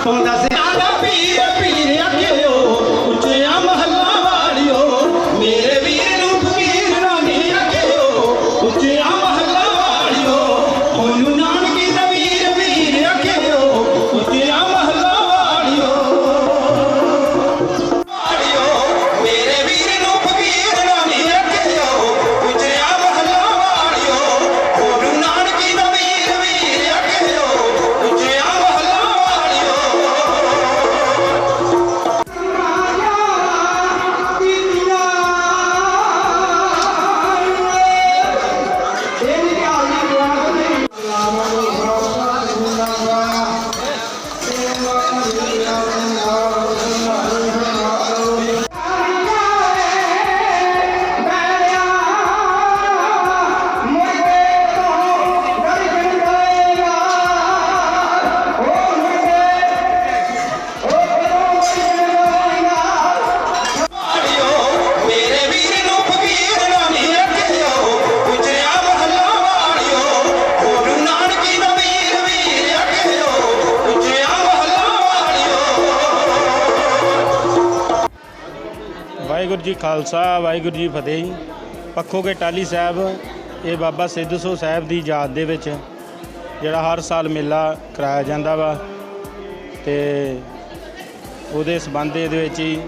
ক্ষমতা আছে ਵਾਹਿਗੁਰੂ ਜੀ ਖਾਲਸਾ, ਵਾਹਿਗੁਰੂ ਜੀ ਫਤਿਹ ਜੀ। ਪੱਖੋ ਕੇ ਟਾਲੀ ਸਾਹਿਬ, ਇਹ ਬਾਬਾ ਸਿੱਧ ਸੋ ਸਾਹਿਬ ਦੀ ਯਾਦ ਦੇ ਵਿੱਚ ਜਿਹੜਾ ਹਰ ਸਾਲ ਮੇਲਾ ਕਰਾਇਆ ਜਾਂਦਾ ਵਾ ਤੇ ਉਹਦੇ ਸਬੰਧ ਦੇ ਵਿੱਚ ਹੀ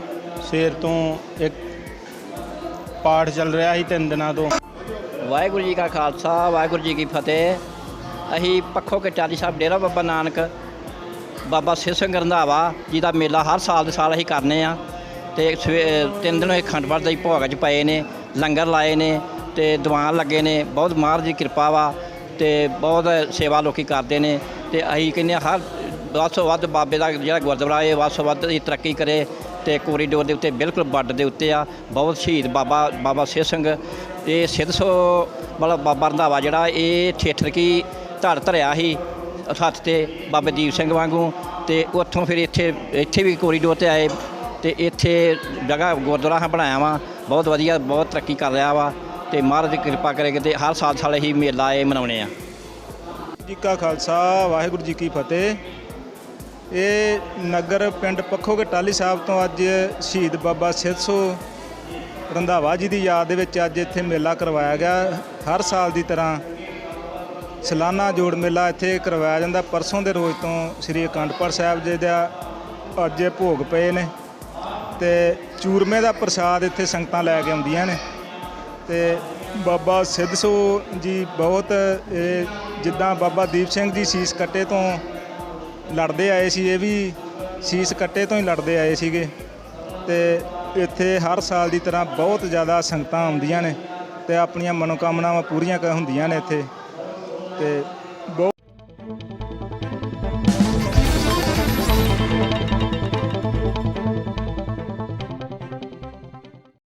ਸਵੇਰ ਤੋਂ ਇੱਕ ਪਾਠ ਚੱਲ ਰਿਹਾ ਸੀ ਤਿੰਨ ਦਿਨਾਂ ਤੋਂ। ਵਾਹਿਗੁਰੂ ਜੀ ਕਾ ਖਾਲਸਾ, ਵਾਹਿਗੁਰੂ ਜੀ ਕੀ ਫਤਿਹ। ਅਸੀਂ ਪੱਖੋ ਕੇ ਚਾਲੀ ਸਾਹਿਬ ਡੇਰਾ ਬਾਬਾ ਨਾਨਕ, ਬਾਬਾ ਸਿਰ ਸਿੰਘ ਰੰਧਾਵਾ ਜੀ ਦਾ ਮੇਲਾ ਹਰ ਸਾਲ ਦੇ ਸਾਲ ਅਸੀਂ ਕਰਨੇ ਆ। ਤੇ ਸਵੇ- ਤਿੰਨ ਦਿਨ ਇਹ ਖੰਡ ਪਾਠ ਦੇ ਭੋਗ ਚ ਪਏ ਨੇ, ਲੰਗਰ ਲਾਏ ਨੇ ਤੇ ਦੀਵਾਨ ਲੱਗੇ ਨੇ। ਬਹੁਤ ਮਹਾਰਾਜ ਦੀ ਕਿਰਪਾ ਵਾ ਤੇ ਬਹੁਤ ਸੇਵਾ ਲੋਕੀ ਕਰਦੇ ਨੇ ਤੇ ਅਸੀਂ ਕਹਿੰਦੇ ਹਾਂ, ਹਰ ਵੱਧ ਤੋਂ ਵੱਧ ਬਾਬੇ ਦਾ ਜਿਹੜਾ ਗੁਰਦੁਆਰਾ ਹੈ ਵੱਧ ਤੋਂ ਵੱਧ ਇਹ ਤਰੱਕੀ ਕਰੇ ਤੇ ਕੋਰੀਡੋਰ ਦੇ ਉੱਤੇ ਬਿਲਕੁਲ ਬਾਰਡਰ ਦੇ ਉੱਤੇ ਆ। ਬਹੁਤ ਸ਼ਹੀਦ ਬਾਬਾ ਬਾਬਾ ਸਿੱਧ ਸਿੰਘ ਇਹ ਸਿੱਧ ਸੋ ਵਾਲਾ ਬਾਬਾ ਰੰਧਾਵਾ ਜਿਹੜਾ ਇਹ ਥੀਏਟਰ ਕੀ ਧੜ ਧਰਿਆ ਸੀ, ਹੱਥ ਤੇ ਬਾਬੇ ਦੀਪ ਸਿੰਘ ਵਾਂਗੂ ਤੇ ਉੱਥੋਂ ਫਿਰ ਇੱਥੇ ਇੱਥੇ ਵੀ ਕੋਰੀਡੋਰ ਤੇ ਆਏ। ਤੇ ਇੱਥੇ ਜਗ੍ਹਾ ਗੁਰਦੁਆਰਾ ਹਾਂ ਬਣਾਇਆ ਵਾ। ਬਹੁਤ ਵਧੀਆ, ਬਹੁਤ ਤਰੱਕੀ ਕਰ ਰਿਹਾ ਵਾ ਤੇ ਮਹਾਰਾਜ ਦੀ ਕਿਰਪਾ ਕਰੇ ਤੇ ਹਰ ਸਾਲ ਸਾਲ ਹੀ ਮੇਲਾ ਇਹ ਮਨਾਉਣੇ ਆ। ਜੀ ਕਾ ਖਾਲਸਾ, ਵਾਹਿਗੁਰੂ ਜੀ ਕੀ ਫਤਿਹ। ਇਹ ਨਗਰ ਪਿੰਡ ਪੱਖੋ ਕੇ ਟਾਲੀ ਸਾਹਿਬ ਤੋਂ ਅੱਜ ਸ਼ਹੀਦ ਬਾਬਾ ਸਿਰਸੋ ਰੰਧਾਵਾ ਜੀ ਦੀ ਯਾਦ ਦੇ ਵਿੱਚ ਅੱਜ ਇੱਥੇ ਮੇਲਾ ਕਰਵਾਇਆ ਗਿਆ। ਹਰ ਸਾਲ ਦੀ ਤਰ੍ਹਾਂ ਸਲਾਨਾ ਜੋੜ ਮੇਲਾ ਇੱਥੇ ਕਰਵਾਇਆ ਜਾਂਦਾ। ਪਰਸੋਂ ਦੇ ਰੋਜ਼ ਤੋਂ ਸ੍ਰੀ ਅਕੰਡ ਸਾਹਿਬ ਜੀ ਦਾ ਅੱਜ ਭੋਗ ਪਏ ਨੇ। ਤੇ ਚੂਰਮੇ ਦਾ ਪ੍ਰਸ਼ਾਦ ਇੱਥੇ ਸੰਗਤਾਂ ਲੈ ਕੇ ਆਉਂਦੀਆਂ ਨੇ। ਤੇ ਬਾਬਾ ਸਿੱਧ ਸੋ ਜੀ ਬਹੁਤ, ਇਹ ਜਿੱਦਾਂ ਬਾਬਾ ਦੀਪ ਸਿੰਘ ਜੀ ਸੀਸ ਕੱਟੇ ਤੋਂ ਲੜਦੇ ਆਏ ਸੀ, ਇਹ ਵੀ ਸੀਸ ਕੱਟੇ ਤੋਂ ਹੀ ਲੜਦੇ ਆਏ ਸੀਗੇ। ਤੇ ਇੱਥੇ ਹਰ ਸਾਲ ਦੀ ਤਰ੍ਹਾਂ ਬਹੁਤ ਜ਼ਿਆਦਾ ਸੰਗਤਾਂ ਆਉਂਦੀਆਂ ਨੇ ਤੇ ਆਪਣੀਆਂ ਮਨੋਕਾਮਨਾਵਾਂ ਪੂਰੀਆਂ ਕ ਹੁੰਦੀਆਂ ਨੇ ਇੱਥੇ। ਤੇ